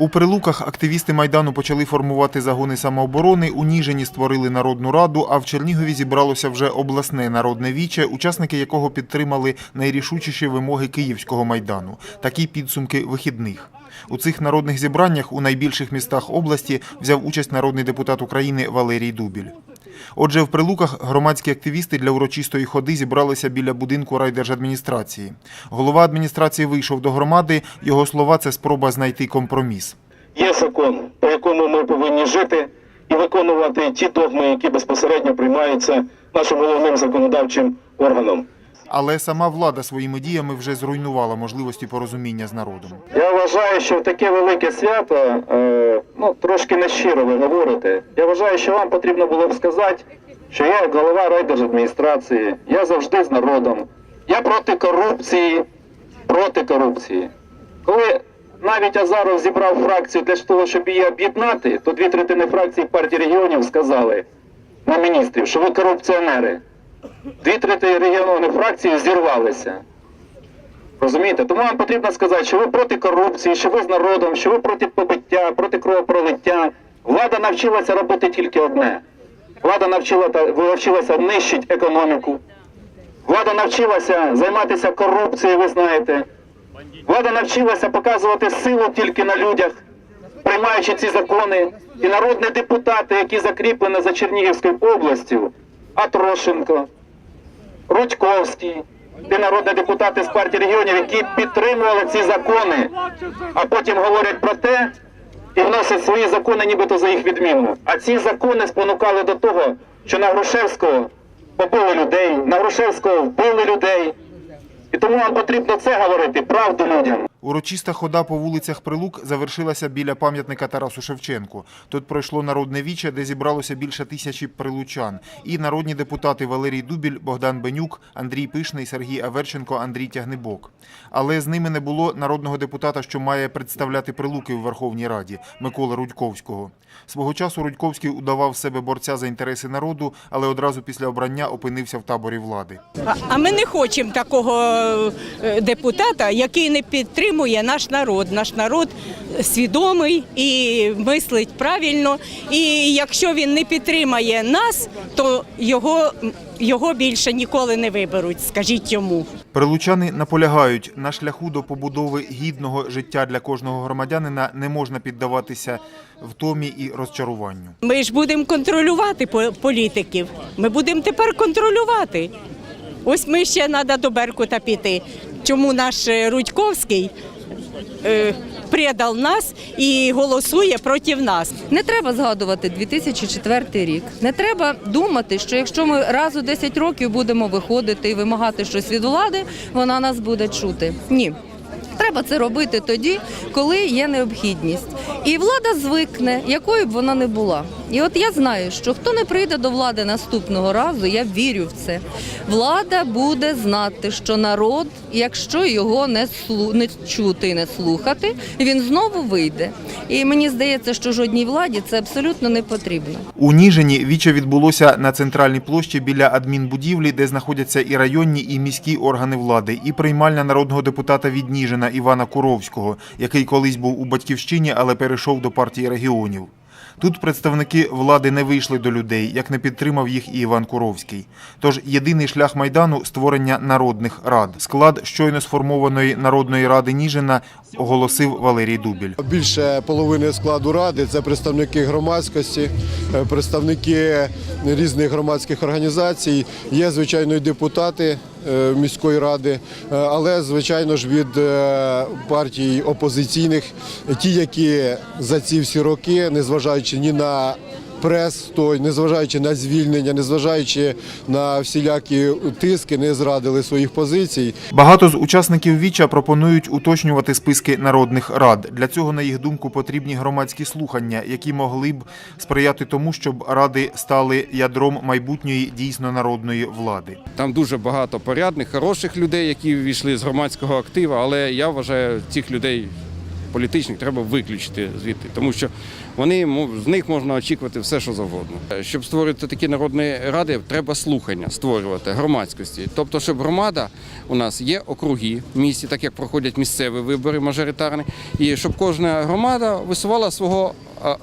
У Прилуках активісти Майдану почали формувати загони самооборони, у Ніжині створили Народну раду, а в Чернігові зібралося вже обласне народне віче, учасники якого підтримали найрішучіші вимоги Київського Майдану. Такі підсумки вихідних. У цих народних зібраннях у найбільших містах області взяв участь народний депутат України Валерій Дубіль. Отже, в Прилуках громадські активісти для урочистої ходи зібралися біля будинку райдержадміністрації. Голова адміністрації вийшов до громади. Його слова це спроба знайти компроміс. Є закон, по якому ми повинні жити і виконувати ті догми, які безпосередньо приймаються нашим головним законодавчим органом. Але сама влада своїми діями вже зруйнувала можливості порозуміння з народом. Я вважаю, що в таке велике свято, е, ну трошки нещиро ви говорите. Я вважаю, що вам потрібно було б сказати, що я голова райдержадміністрації, я завжди з народом. Я проти корупції, проти корупції. Коли навіть Азаров зібрав фракцію для того, щоб її об'єднати, то дві третини фракції партії регіонів сказали на міністрів, що ви корупціонери. Дві третини регіональної фракції зірвалися. Розумієте? Тому вам потрібно сказати, що ви проти корупції, що ви з народом, що ви проти побиття, проти кровопролиття. Влада навчилася робити тільки одне. Влада навчила, навчилася нищити економіку. Влада навчилася займатися корупцією, ви знаєте. Влада навчилася показувати силу тільки на людях, приймаючи ці закони. І народні депутати, які закріплені за Чернігівською областю, Атрошенко, Рудьковський, ті народні депутати з партії регіонів, які підтримували ці закони, а потім говорять про те і вносять свої закони, нібито за їх відміну. А ці закони спонукали до того, що на Грушевського побили людей, на Грушевського вбили людей. І тому вам потрібно це говорити, правду людям. Урочиста хода по вулицях Прилук завершилася біля пам'ятника Тарасу Шевченку. Тут пройшло народне віче, де зібралося більше тисячі прилучан. І народні депутати Валерій Дубіль, Богдан Бенюк, Андрій Пишний, Сергій Аверченко, Андрій Тягнебок. Але з ними не було народного депутата, що має представляти Прилуки у Верховній Раді Миколи Рудьковського. Свого часу Рудьковський удавав себе борця за інтереси народу, але одразу після обрання опинився в таборі влади. А- А ми не хочемо такого е, депутата, який не підтримує наш народ. Наш народ свідомий і мислить правильно. І якщо він не підтримає нас, то його, його більше ніколи не виберуть. Скажіть йому. Прилучани наполягають, на шляху до побудови гідного життя для кожного громадянина не можна піддаватися втомі і розчаруванню. Ми ж будемо контролювати по- політиків. Ми будемо тепер контролювати. Ось ми ще треба до Беркута піти. Чому наш е, Рудьковський е, предав нас і голосує проти нас? Не треба згадувати 2004 рік. Не треба думати, що якщо ми раз у 10 років будемо виходити і вимагати щось від влади, вона нас буде чути. Ні. Треба це робити тоді, коли є необхідність. І влада звикне, якою б вона не була. І от я знаю, що хто не прийде до влади наступного разу, я вірю в це. Влада буде знати, що народ, якщо його не слу... не чути не слухати, він знову вийде. І мені здається, що жодній владі це абсолютно не потрібно. У Ніжині віче відбулося на центральній площі біля адмінбудівлі, де знаходяться і районні, і міські органи влади, і приймальня народного депутата від Ніжина Івана Куровського, який колись був у батьківщині, але перейшов до партії регіонів. Тут представники влади не вийшли до людей, як не підтримав їх і Іван Куровський. Тож єдиний шлях майдану створення народних рад. Склад щойно сформованої народної ради Ніжина оголосив Валерій Дубіль. Більше половини складу ради це представники громадськості, е, представники різних громадських організацій. Є звичайно і депутати міської ради, е, але звичайно ж від е, партій опозиційних, ті, які за ці всі роки, незважаючи ні на прес, той, незважаючи на звільнення, незважаючи на всілякі тиски, не зрадили своїх позицій. Багато з учасників Віча пропонують уточнювати списки народних рад. Для цього, на їх думку, потрібні громадські слухання, які могли б сприяти тому, щоб ради стали ядром майбутньої дійсно народної влади. Там дуже багато порядних, хороших людей, які ввійшли з громадського актива, але я вважаю цих людей політичних треба виключити звідти, тому що вони з них можна очікувати все, що завгодно. Е, Щоб створити такі народні ради, треба слухання створювати громадськості. Тобто, щоб громада у нас є округи в місті, так як проходять місцеві вибори мажоритарні, і щоб кожна громада висувала свого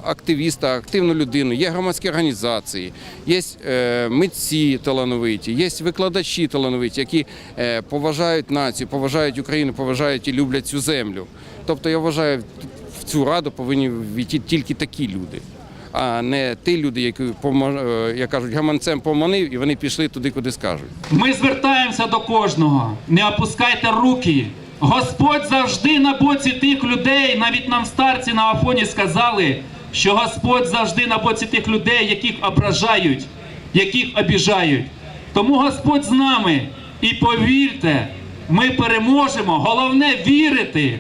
активіста, активну людину. Є громадські організації, є е, митці талановиті, є викладачі талановиті, які е, поважають націю, поважають Україну, поважають і люблять цю землю. Тобто я вважаю, в цю раду повинні війти тільки такі люди. А не ті люди, які е, як кажуть, гаманцем поманив, і вони пішли туди, куди скажуть. Ми звертаємося до кожного. Не опускайте руки. Господь завжди на боці тих людей. Навіть нам старці на Афоні сказали, що Господь завжди на боці тих людей, яких ображають, яких обіжають. Тому Господь з нами. І повірте, ми переможемо. Головне вірити,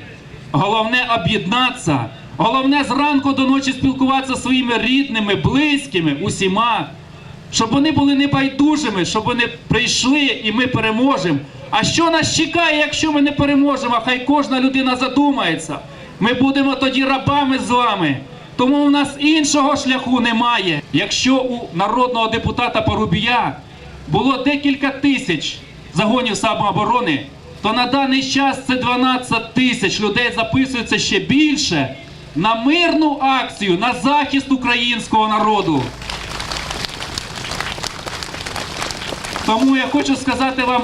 головне об'єднатися, головне зранку до ночі спілкуватися своїми рідними, близькими, усіма щоб вони були небайдужими, щоб вони прийшли і ми переможемо. А що нас чекає, якщо ми не переможемо? Хай кожна людина задумається. Ми будемо тоді рабами з вами. Тому у нас іншого шляху немає. Якщо у народного депутата Порубія було декілька тисяч загонів самооборони, то на даний час це 12 тисяч людей записується ще більше на мирну акцію на захист українського народу. Тому я хочу сказати вам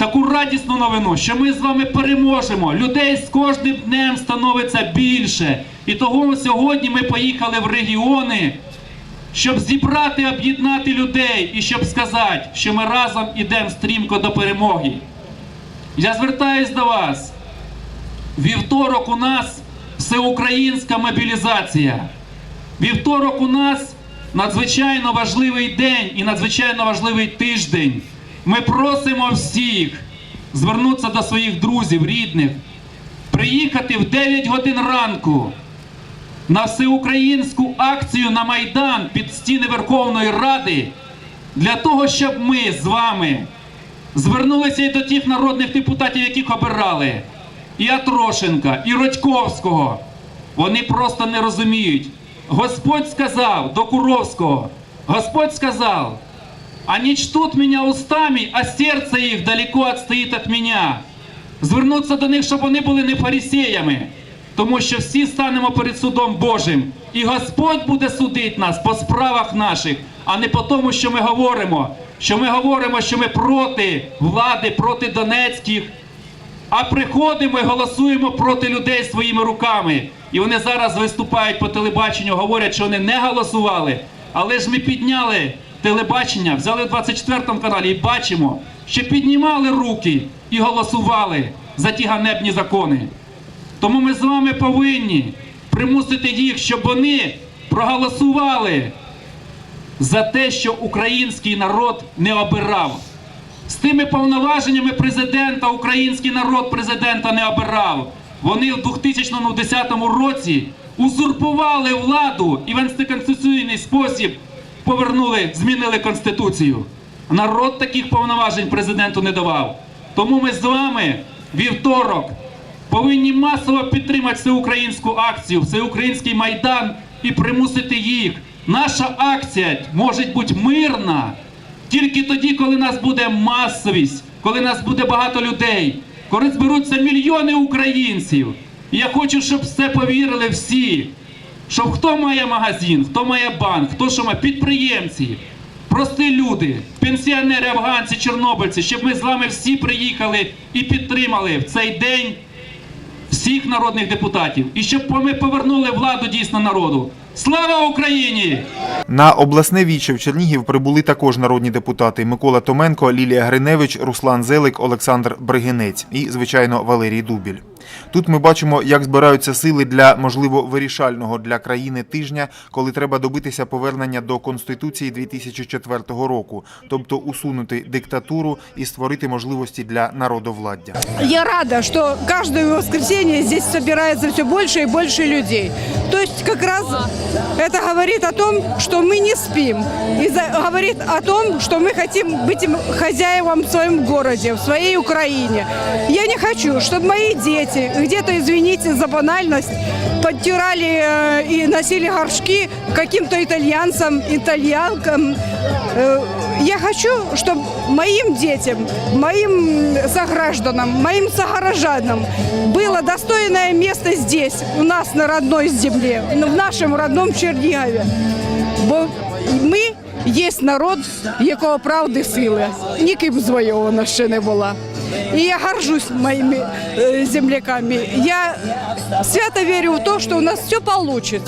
таку радісну новину, що ми з вами переможемо. Людей з кожним днем становиться більше. І того сьогодні ми поїхали в регіони, щоб зібрати, об'єднати людей і щоб сказати, що ми разом ідемо стрімко до перемоги. Я звертаюсь до вас. Вівторок у нас всеукраїнська мобілізація. Вівторок у нас надзвичайно важливий день і надзвичайно важливий тиждень. Ми просимо всіх звернутися до своїх друзів, рідних, приїхати в 9 годин ранку на всеукраїнську акцію на Майдан під стіни Верховної Ради для того, щоб ми з вами звернулися і до тих народних депутатів, яких обирали, і Атрошенка, і Родьковського. Вони просто не розуміють. Господь сказав до Куровського, Господь сказав, они чтут меня устами, а серце їх далеко відстоїть від мене. Звернутися до них, щоб вони були не фарисеями, тому що всі станемо перед судом Божим. І Господь буде судити нас по справах наших, а не по тому, що ми говоримо. Що ми говоримо, що ми проти влади, проти Донецьких, а приходимо і голосуємо проти людей своїми руками. І вони зараз виступають по телебаченню, говорять, що вони не голосували. Але ж ми підняли телебачення, взяли в 24 каналі і бачимо, що піднімали руки і голосували за ті ганебні закони. Тому ми з вами повинні примусити їх, щоб вони проголосували за те, що український народ не обирав. З тими повноваженнями президента український народ президента не обирав. Вони в 2010 році узурпували владу і в антиконституційний спосіб повернули, змінили конституцію. Народ таких повноважень президенту не давав. Тому ми з вами вівторок повинні масово підтримати всеукраїнську акцію, всеукраїнський майдан і примусити їх. Наша акція може бути мирна тільки тоді, коли нас буде масовість, коли нас буде багато людей, коли зберуться мільйони українців. І я хочу, щоб в це повірили всі. Що хто має магазин, хто має банк, хто що має підприємці, прості люди, пенсіонери, афганці, чорнобильці, щоб ми з вами всі приїхали і підтримали в цей день всіх народних депутатів, і щоб ми повернули владу дійсно народу. Слава Україні! На обласне віче в Чернігів прибули також народні депутати Микола Томенко, Лілія Гриневич, Руслан Зелик, Олександр Бригинець і, звичайно, Валерій Дубіль. Тут ми бачимо, як збираються сили для можливо вирішального для країни тижня, коли треба добитися повернення до конституції 2004 року, тобто усунути диктатуру і створити можливості для народовладдя. Я рада, что каждое воскресенье здесь собирается все больше и больше людей. То есть как раз это говорит о том, что мы не спим. И за- говорит о том, что мы хотим быть им хозяевам в своем городе, в своей Украине. Я не хочу, чтобы мои дети дети где-то, извините за банальность, подтирали э, и носили горшки каким-то итальянцам, итальянкам. Э, Я хочу, чтобы моим детям, моим согражданам, моим согражданам было достойное место здесь, у нас на родной земле, в нашем родном Чернігові. Бо ми є народ, якого правди сили. Ніким звойована ще не була. І я горжусь моїми е, земляками. Я свято верю в то, что у нас все вийде.